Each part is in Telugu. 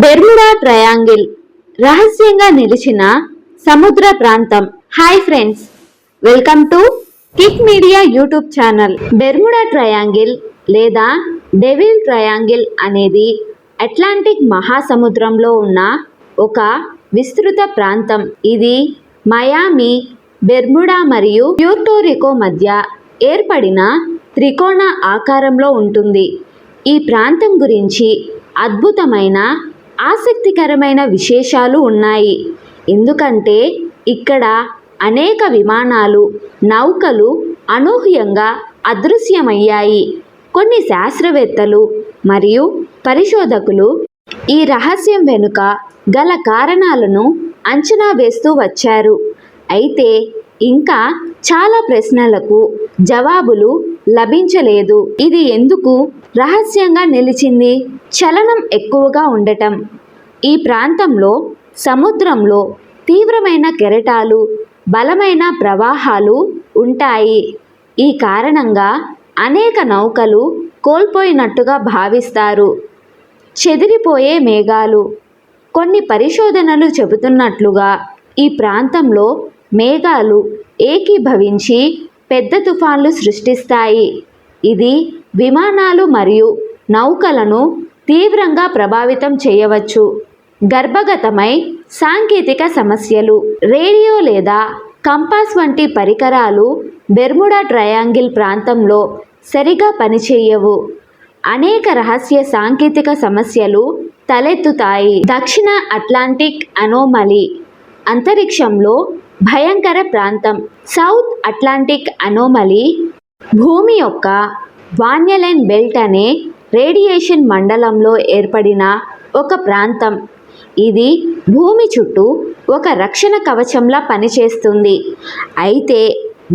Bermuda triangle. రహస్యంగా నిలిచిన సముద్ర ప్రాంతం. Hi friends welcome to Kick Media YouTube channel. Bermuda Triangle లేదా డెవిల్ ట్రయాంగిల్ అనేది అట్లాంటిక్ మహాసముద్రంలో ఉన్న ఒక విస్తృత ప్రాంతం. ఇది మయామి బెర్ముడా మరియు ప్యూర్టోరికో మధ్య ఏర్పడిన త్రికోణ ఆకారంలో ఉంటుంది. ఈ ప్రాంతం గురించి అద్భుతమైన ఆసక్తికరమైన విశేషాలు ఉన్నాయి. ఎందుకంటే ఇక్కడ అనేక విమానాలు నౌకలు అనూహ్యంగా అదృశ్యమయ్యాయి. కొన్ని శాస్త్రవేత్తలు మరియు పరిశోధకులు ఈ రహస్యం వెనుక గల కారణాలను అంచనా వేస్తూ వచ్చారు. అయితే ఇంకా చాలా ప్రశ్నలకు జవాబులు లభించలేదు. ఇది ఎందుకు? రహస్యంగా నిలిచింది చలనం ఎక్కువగా ఉండటం. ఈ ప్రాంతంలో సముద్రంలో తీవ్రమైన కెరటాలు బలమైన ప్రవాహాలు ఉంటాయి. ఈ కారణంగా అనేక నౌకలు కోల్పోయినట్టుగా భావిస్తారు. చెదిరిపోయే మేఘాలు కొన్ని పరిశోధనలు చెబుతున్నట్లుగా ఈ ప్రాంతంలో మేఘాలు ఏకీభవించి పెద్ద తుఫాన్లు సృష్టిస్తాయి. ఇది విమానాలు మరియు నౌకలను తీవ్రంగా ప్రభావితం చేయవచ్చు. గర్భగతమై సాంకేతిక సమస్యలు రేడియో లేదా కంపాస్ వంటి పరికరాలు బెర్ముడా ట్రయాంగిల్ ప్రాంతంలో సరిగా పనిచేయవు. అనేక రహస్య సాంకేతిక సమస్యలు తలెత్తుతాయి. దక్షిణ అట్లాంటిక్ అనోమలి అంతరిక్షంలో భయంకర ప్రాంతం. South Atlantic anomaly. భూమి యొక్క వాన్యలైన్ బెల్ట్ అనే రేడియేషన్ మండలంలో ఏర్పడిన ఒక ప్రాంతం. ఇది భూమి చుట్టూ ఒక రక్షణ కవచంలా పనిచేస్తుంది. అయితే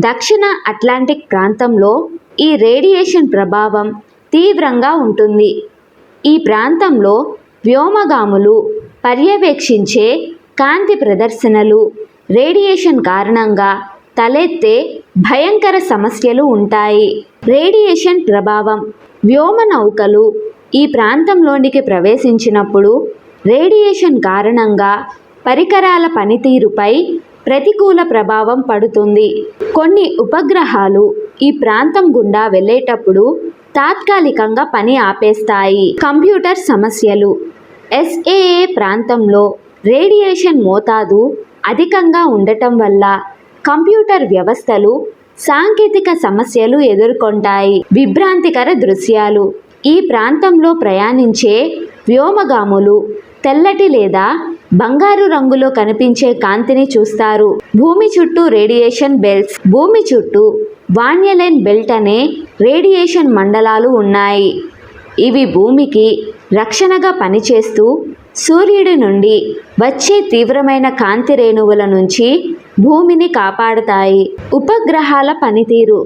దక్షిణ అట్లాంటిక్ ప్రాంతంలో ఈ రేడియేషన్ ప్రభావం తీవ్రంగా ఉంటుంది. ఈ ప్రాంతంలో వ్యోమగాములు పర్యవేక్షించే కాంతి ప్రదర్శనలు రేడియేషన్ కారణంగా తలెత్తే భయంకర సమస్యలు ఉంటాయి. రేడియేషన్ ప్రభావం వ్యోమ నౌకలు ఈ ప్రాంతంలోనికి ప్రవేశించినప్పుడు రేడియేషన్ కారణంగా పరికరాల పనితీరుపై ప్రతికూల ప్రభావం పడుతుంది. కొన్ని ఉపగ్రహాలు ఈ ప్రాంతం గుండా వెళ్ళేటప్పుడు తాత్కాలికంగా పని ఆపేస్తాయి. కంప్యూటర్ సమస్యలు. ఎస్ఏఏ ప్రాంతంలో రేడియేషన్ మోతాదు అధికంగా ఉండటం వల్ల కంప్యూటర్ వ్యవస్థలు సాంకేతిక సమస్యలు ఎదుర్కొంటాయి. విభ్రాంతికర దృశ్యాలు. ఈ ప్రాంతంలో ప్రయాణించే వ్యోమగాములు తెల్లటి లేదా బంగారు రంగులో కనిపించే కాంతిని చూస్తారు. భూమి చుట్టూ రేడియేషన్ బెల్ట్స్. భూమి చుట్టూ వాన్యలైన్ బెల్ట్ అనే రేడియేషన్ మండలాలు ఉన్నాయి. ఇవి భూమికి రక్షణగా పనిచేస్తూ సూర్యుడి నుండి వచ్చే తీవ్రమైన కాంతి రేణువుల నుంచి భూమిని కాపాడతాయి. ఉపగ్రహాల పనితీరు.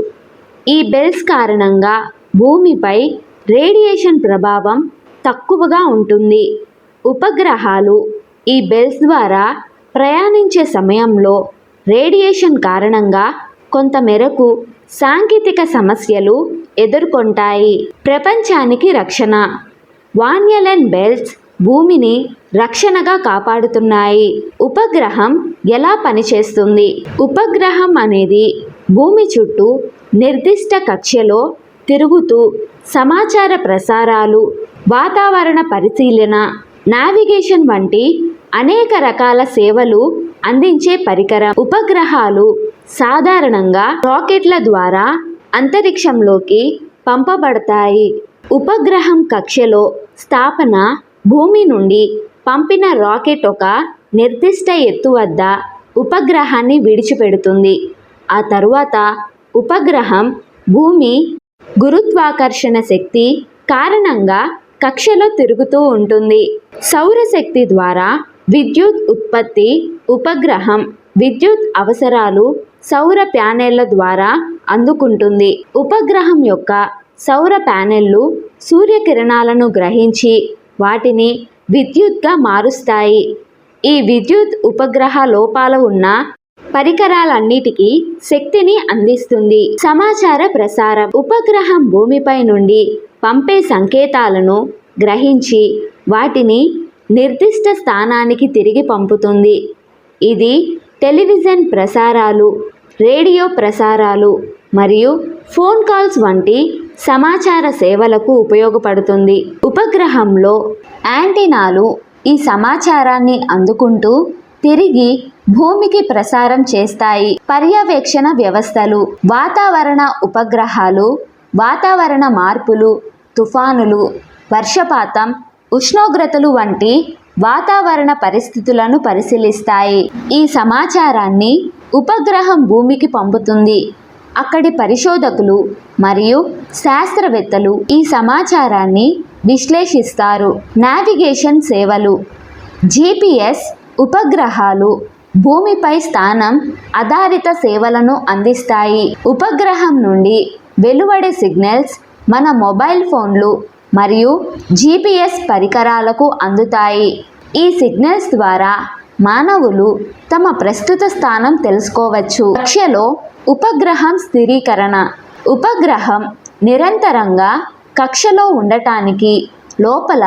ఈ బెల్స్ కారణంగా భూమిపై రేడియేషన్ ప్రభావం తక్కువగా ఉంటుంది. ఉపగ్రహాలు ఈ బెల్స్ ద్వారా ప్రయాణించే సమయంలో రేడియేషన్ కారణంగా కొంత మేరకు సాంకేతిక సమస్యలు ఎదుర్కొంటాయి. ప్రపంచానికి రక్షణ. వాన్యలెన్ బెల్ట్స్ భూమిని రక్షణగా కాపాడుతున్నాయి. ఉపగ్రహం ఎలా పనిచేస్తుంది? ఉపగ్రహం అనేది భూమి చుట్టూ నిర్దిష్ట కక్షలో తిరుగుతూ సమాచార ప్రసారాలు వాతావరణ పరిశీలన నావిగేషన్ వంటి అనేక రకాల సేవలు అందించే పరికరం. ఉపగ్రహాలు సాధారణంగా రాకెట్ల ద్వారా అంతరిక్షంలోకి పంపబడతాయి. ఉపగ్రహం కక్షలో స్థాపన భూమి నుండి పంపిన రాకెట్ ఒక నిర్దిష్ట ఎత్తు వద్ద ఉపగ్రహాన్ని విడిచిపెడుతుంది. ఆ తరువాత ఉపగ్రహం భూమి గురుత్వాకర్షణ శక్తి కారణంగా కక్షలో తిరుగుతూ ఉంటుంది. సౌరశక్తి ద్వారా విద్యుత్ ఉత్పత్తి ఉపగ్రహం విద్యుత్ అవసరాలు సౌర ప్యానెళ్ళ ద్వారా అందుకుంటుంది. ఉపగ్రహం యొక్క సౌర ప్యానెళ్ళు సూర్యకిరణాలను గ్రహించి వాటిని విద్యుత్గా మారుస్తాయి. ఈ విద్యుత్ ఉపగ్రహ లోపాలు ఉన్న పరికరాలన్నిటికీ శక్తిని అందిస్తుంది. సమాచార ప్రసారం ఉపగ్రహం భూమిపై నుండి పంపే సంకేతాలను గ్రహించి వాటిని నిర్దిష్ట స్థానానికి తిరిగి పంపుతుంది. ఇది టెలివిజన్ ప్రసారాలు రేడియో ప్రసారాలు మరియు ఫోన్ కాల్స్ వంటి సమాచార సేవలకు ఉపయోగపడుతుంది. ఉపగ్రహంలో యాంటీనాలు ఈ సమాచారాన్ని అందుకుంటూ తిరిగి భూమికి ప్రసారం చేస్తాయి. పర్యవేక్షణ వ్యవస్థలు వాతావరణ ఉపగ్రహాలు వాతావరణ మార్పులు తుఫానులు వర్షపాతం ఉష్ణోగ్రతలు వంటి వాతావరణ పరిస్థితులను పరిశీలిస్తాయి. ఈ సమాచారాన్ని ఉపగ్రహం భూమికి పంపుతుంది. అక్కడి పరిశోధకులు మరియు శాస్త్రవేత్తలు ఈ సమాచారాన్ని విశ్లేషిస్తారు. నావిగేషన్ సేవలు జీపీఎస్ ఉపగ్రహాలు భూమిపై స్థానం ఆధారిత సేవలను అందిస్తాయి. ఉపగ్రహం నుండి వెలువడే సిగ్నల్స్ మన మొబైల్ ఫోన్లు మరియు జీపీఎస్ పరికరాలకు అందుతాయి. ఈ సిగ్నల్స్ ద్వారా మానవులు తమ ప్రస్తుత స్థానం తెలుసుకోవచ్చు. కక్షలో ఉపగ్రహం స్థిరీకరణ. ఉపగ్రహం నిరంతరంగా కక్షలో ఉండటానికి లోపల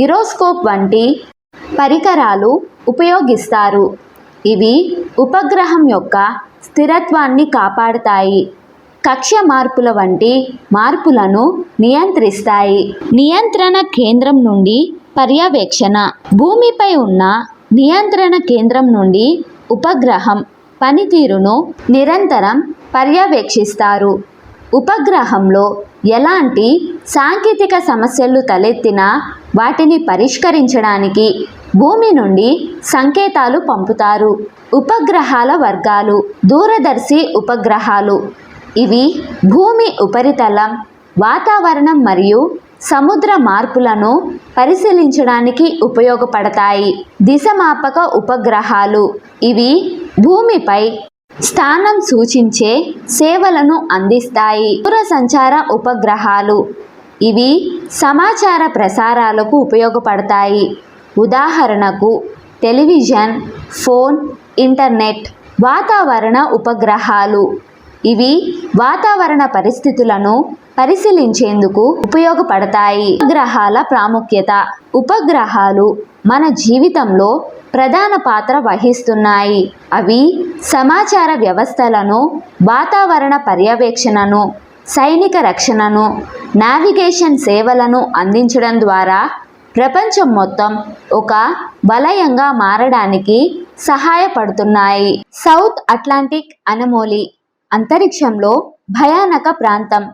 గిరోస్కోప్ వంటి పరికరాలు ఉపయోగిస్తారు. ఇవి ఉపగ్రహం యొక్క స్థిరత్వాన్ని కాపాడుతాయి. కక్ష మార్పుల వంటి మార్పులను నియంత్రిస్తాయి. నియంత్రణ కేంద్రం నుండి పర్యవేక్షణ. భూమిపై ఉన్న నియంత్రణ కేంద్రం నుండి ఉపగ్రహం పనితీరును నిరంతరం పర్యవేక్షిస్తారు. ఉపగ్రహంలో ఎలాంటి సాంకేతిక సమస్యలు తలెత్తినా వాటిని పరిష్కరించడానికి భూమి నుండి సంకేతాలు పంపుతారు. ఉపగ్రహాల వర్గాలు దూరదర్శి ఉపగ్రహాలు. ఇవి భూమి ఉపరితలం వాతావరణం మరియు సముద్ర మార్పులను పరిశీలించడానికి ఉపయోగపడతాయి. దిశమాపక ఉపగ్రహాలు. ఇవి భూమిపై స్థానం సూచించే సేవలను అందిస్తాయి. దూరసంచార ఉపగ్రహాలు. ఇవి సమాచార ప్రసారాలకు ఉపయోగపడతాయి. ఉదాహరణకు టెలివిజన్ ఫోన్ ఇంటర్నెట్ వాతావరణ ఉపగ్రహాలు. ఇవి వాతావరణ పరిస్థితులను పరిశీలించేందుకు ఉపయోగపడతాయి. గ్రహాల ప్రాముఖ్యత ఉపగ్రహాలు మన జీవితంలో ప్రధాన పాత్ర వహిస్తున్నాయి. అవి సమాచార వ్యవస్థలను వాతావరణ పర్యవేక్షణను సైనిక రక్షణను నావిగేషన్ సేవలను అందించడం ద్వారా ప్రపంచం మొత్తం ఒక వలయంగా మారడానికి సహాయపడుతున్నాయి. సౌత్ అట్లాంటిక్ అనమోలి అంతరిక్షంలో భయానక ప్రాంతం.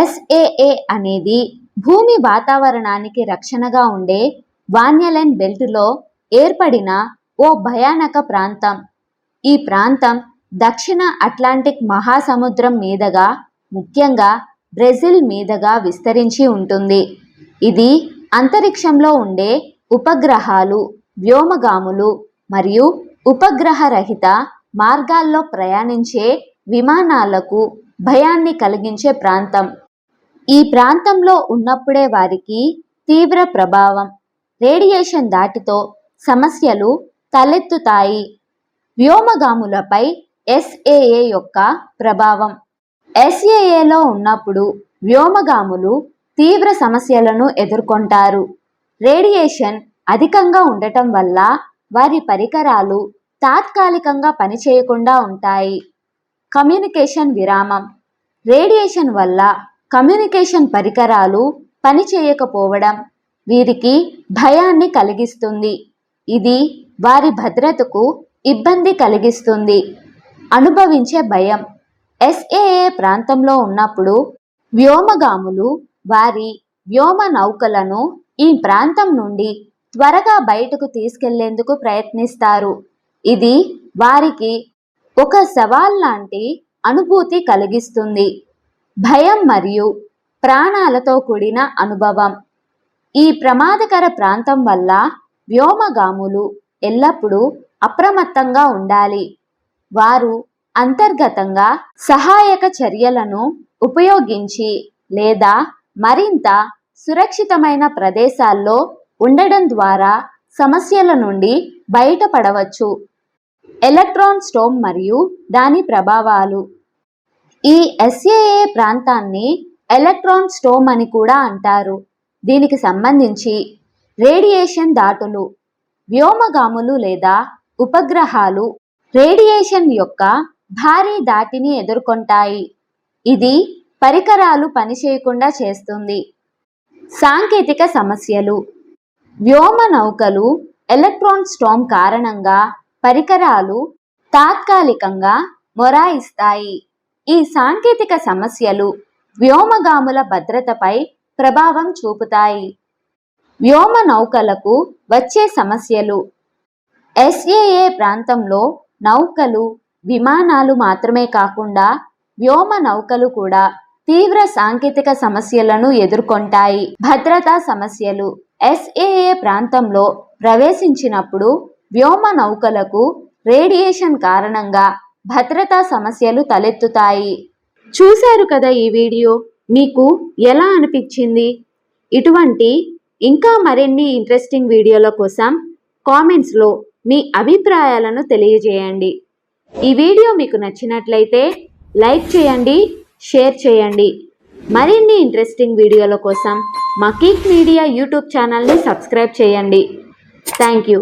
ఎస్ఏఏ అనేది భూమి వాతావరణానికి రక్షణగా ఉండే వాన్యలైన్ బెల్టులో ఏర్పడిన ఓ భయానక ప్రాంతం. ఈ ప్రాంతం దక్షిణ అట్లాంటిక్ మహాసముద్రం మీదుగా ముఖ్యంగా బ్రెజిల్ మీదుగా విస్తరించి ఉంటుంది. ఇది అంతరిక్షంలో ఉండే ఉపగ్రహాలు వ్యోమగాములు మరియు ఉపగ్రహ రహిత మార్గాల్లో ప్రయాణించే విమానాలకు భయాన్ని కలిగించే ప్రాంతం. ఈ ప్రాంతంలో ఉన్నప్పుడే వారికి తీవ్ర ప్రభావం రేడియేషన్ దాటితో సమస్యలు తలెత్తుతాయి. వ్యోమగాములపై ఎస్ఏఏ యొక్క ప్రభావం. ఎస్ఏఏలో ఉన్నప్పుడు వ్యోమగాములు తీవ్ర సమస్యలను ఎదుర్కొంటారు. రేడియేషన్ అధికంగా ఉండటం వల్ల వారి పరికరాలు తాత్కాలికంగా పనిచేయకుండా ఉంటాయి. కమ్యూనికేషన్ విరామం. రేడియేషన్ వల్ల కమ్యూనికేషన్ పరికరాలు పనిచేయకపోవడం వీరికి భయాన్ని కలిగిస్తుంది. ఇది వారి భద్రతకు ఇబ్బంది కలిగిస్తుంది. అనుభవించే భయం. ఎస్ఏఏ ప్రాంతంలో ఉన్నప్పుడు వ్యోమగాములు వారి వ్యోమ నౌకలను ఈ ప్రాంతం నుండి త్వరగా బయటకు తీసుకెళ్ళేందుకు ప్రయత్నిస్తారు. ఇది వారికి ఒక సవాల్ లాంటి అనుభూతి కలిగిస్తుంది. భయం మరియు ప్రాణాలతో కూడిన అనుభవం. ఈ ప్రమాదకర ప్రాంతం వల్ల వ్యోమగాములు ఎల్లప్పుడూ అప్రమత్తంగా ఉండాలి. వారు అంతర్గతంగా సహాయక చర్యలను ఉపయోగించి లేదా మరింత సురక్షితమైన ప్రదేశాల్లో ఉండడం ద్వారా సమస్యల నుండి బయటపడవచ్చు. ఎలక్ట్రాన్ స్టోమ్ మరియు దాని ప్రభావాలు. ఈ ఎస్ఏఏ ప్రాంతాన్ని ఎలక్ట్రాన్ స్టోమ్ అని కూడా అంటారు. దీనికి సంబంధించి రేడియేషన్ దాటులు వ్యోమగాములు లేదా ఉపగ్రహాలు రేడియేషన్ యొక్క భారీ దాటిని ఎదుర్కొంటాయి. ఇది పరికరాలు పనిచేయకుండా చేస్తుంది. సాంకేతిక సమస్యలు. వ్యోమ నౌకలు ఎలక్ట్రాన్ స్టోమ్ కారణంగా పరికరాలు తాత్కాలికంగా మొరాయిస్తాయి. ఈ సాంకేతిక సమస్యలు వ్యోమగాముల భద్రతపై ప్రభావం చూపుతాయి. వ్యోమ నౌకలకు వచ్చే సమస్యలు. ఎస్ఏఏ ప్రాంతంలో నౌకలు విమానాలు మాత్రమే కాకుండా వ్యోమ నౌకలు కూడా తీవ్ర సాంకేతిక సమస్యలను ఎదుర్కొంటాయి. భద్రతా సమస్యలు ఎస్ఏఏ ప్రాంతంలో ప్రవేశించినప్పుడు వ్యోమ నౌకలకు రేడియేషన్ కారణంగా భద్రతా సమస్యలు తలెత్తుతాయి. చూశారు కదా ఈ వీడియో? మీకు ఎలా అనిపించింది? ఇటువంటి ఇంకా మరిన్ని ఇంట్రెస్టింగ్ వీడియోల కోసం కామెంట్స్లో మీ అభిప్రాయాలను తెలియజేయండి. ఈ వీడియో మీకు నచ్చినట్లయితే లైక్ చేయండి షేర్ చేయండి. మరిన్ని ఇంట్రెస్టింగ్ వీడియోల కోసం మా కిక్ మీడియా యూట్యూబ్ ఛానల్ని సబ్స్క్రైబ్ చేయండి. Thank you.